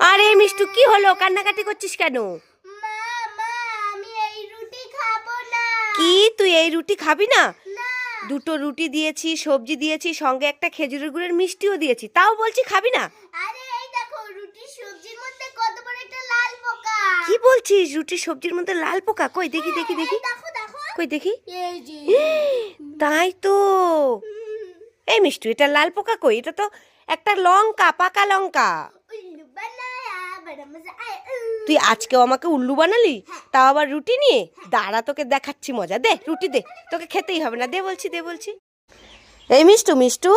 আরে মিষ্টু কি হলো? কান্নাকাটি করছিস কেন? মা মা আমি এই রুটি খাব না। কি? তুই এই রুটি খাবি না? দুটো রুটি দিয়েছি সবজি দিয়েছি সঙ্গে একটা খেজুরের গুড়ের মিষ্টিও দিয়েছি। তাও বলছি খাবি না? আরে এই দেখো রুটি সবজির মধ্যে কত বড় একটা লাল পোকা। কি বলছিস? রুটি সবজির মধ্যে লাল পোকা? কই দেখি দেখি দেখি। দেখো দেখো। কই দেখি। এই যে। তাই তো। এই মিষ্টু এটা লাল পোকা কই? এটা তো একটা লঙ্কা পাকা লঙ্কা। তুই আজকেও আমাকে উল্লু বানালি? তাও আবার রুটি নিয়ে? দাঁড়া তোকে দেখাচ্ছি মজা। দে রুটি দে। তোকে খেতেই হবে না। দে বলছি দে বলছি। এই মিষ্টু মিষ্টু।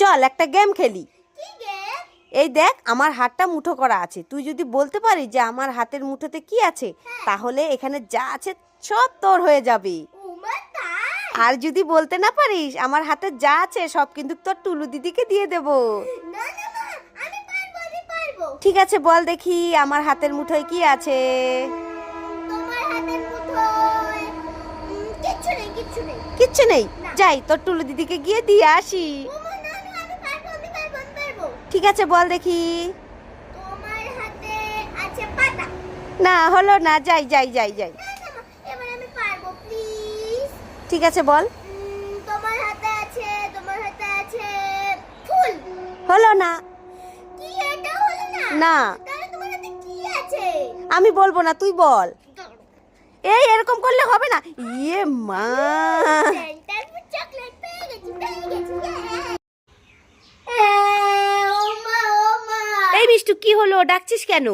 চল একটা গেম খেলি। এই দেখ আমার হাতটা মুঠো করা আছে। তুই যদি বলতে পারিস যে আমার হাতের মুঠোতে কি আছে তাহলে এখানে যা আছে সব তোর হয়ে যাবে। আর যদি বলতে না পারিস আমার হাতে যা আছে সব কিন্তু তোর টুলু দিদিকে দিয়ে দেব না না মা আমি পারব আমি পারব ঠিক আছে বল দেখি আমার হাতের মুঠোয় কি আছে? কিচ্ছু নেই যাই তোর টুলু দিদিকে গিয়ে দিয়ে আসি। ঠিক আছে বল দেখি। না হলো না যাই যাই যাই যাই। ঠিক আছে বল। তোমার হাতে আছে তোমার হাতে আছে ফুল। হলো না। কি এটা? না। আমি বলব না তুই বল। এই এরকম করলে হবে না। ইয়ে মা। এই মিষ্টু কি হলো? ডাকছিস কেন?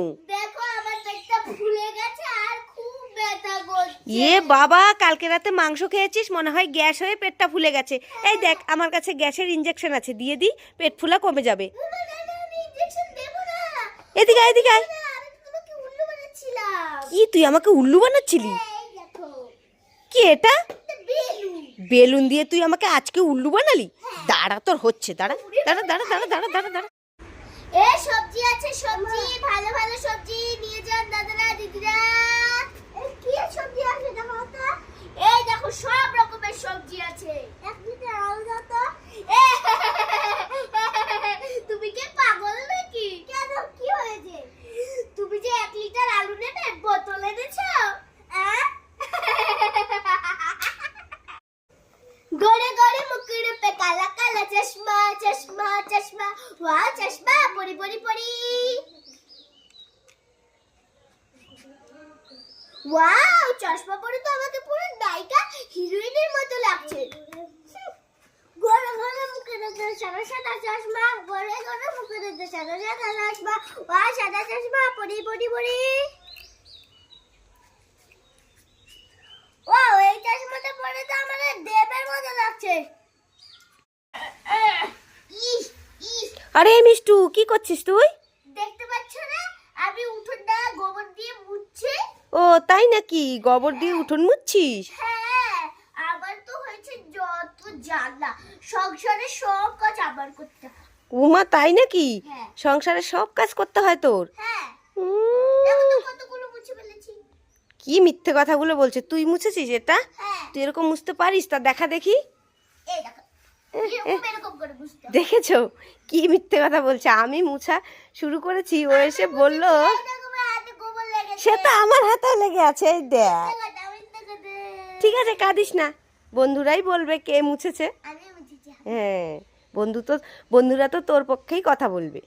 ইয়ে বাবা কালকে রাতে মাংস খেয়েছিস মনে হয় গ্যাস হয়ে পেটটা ফুলে গেছে। এই দেখ আমার কাছে গ্যাসের ইঞ্জেকশন আছে দিয়ে দি পেট ফুলা কমে যাবে উমা, না, না, আমি ইনজেকশন দেবো না এদিকে এদিকে আয়। কি তুই আমাকে উল্লু বানাচ্ছিলি? কি এটা? বেলুন। বেলুন দিয়ে তুই আমাকে আজকে উল্লু বানালি? দাঁড়া তোর হচ্ছে। দাঁড়া দাঁড়া দাঁড়া দাঁড়া দাঁড়া দাঁড়া দাঁড়া। এ সবজি আছে সবজি। ভালো ভালো সবজি নিয়ে যান দাদারা দিদিরা। কি সবজি আছে? দেখো তো পড়ি পড়ি। ওয়াও চশমা পরে তো আমাকে পুরো নায়িকা হিরোইনের মতো লাগছে। গড়ে গড়ে মুখে দিতে, সাদা সাদা চশমা গড়ে গড়ে মুখে দিতে, সাদা সাদা চশমা ওয়া সাদা চশমা পরি পরি পরি ওয়াও এই চশমা আরে মিষ্টু কি করছিস তুই? দেখতে পাচ্ছ না? আমি উঠোনটা গোবর দিয়ে মুছছি। ও তাই নাকি? গোবর দিয়ে উঠোন মুচ্ছিস হ্যাঁ আবার তো হয়েছে যত জ্বালা। সংসারে সব কাজ আবার করতে উমা তাই নাকি? হ্যাঁ। সংসারে সব কাজ করতে হয় তোর? হ্যাঁ। উম, দেখো তো কতগুলো মুছে ফেলেছি। কি মিথ্যে কথাগুলো বলছে? তুই মুছেছিস এটা? হ্যাঁ। তুই এরকম মুছতে পারিস? তা দেখা দেখি। এই দেখো। দেখেছ? কি মিথ্যে কথা বলছে? আমি মুছা শুরু করেছি ও এসে বলল সে তো আমার হাতে লেগে আছে এই দেখ। ঠিক আছে কাঁদিস না। বন্ধুরাই বলবে কে মুছেছে। হ্যাঁ বন্ধু তো বন্ধুরা তো তোর পক্ষেই কথা বলবে।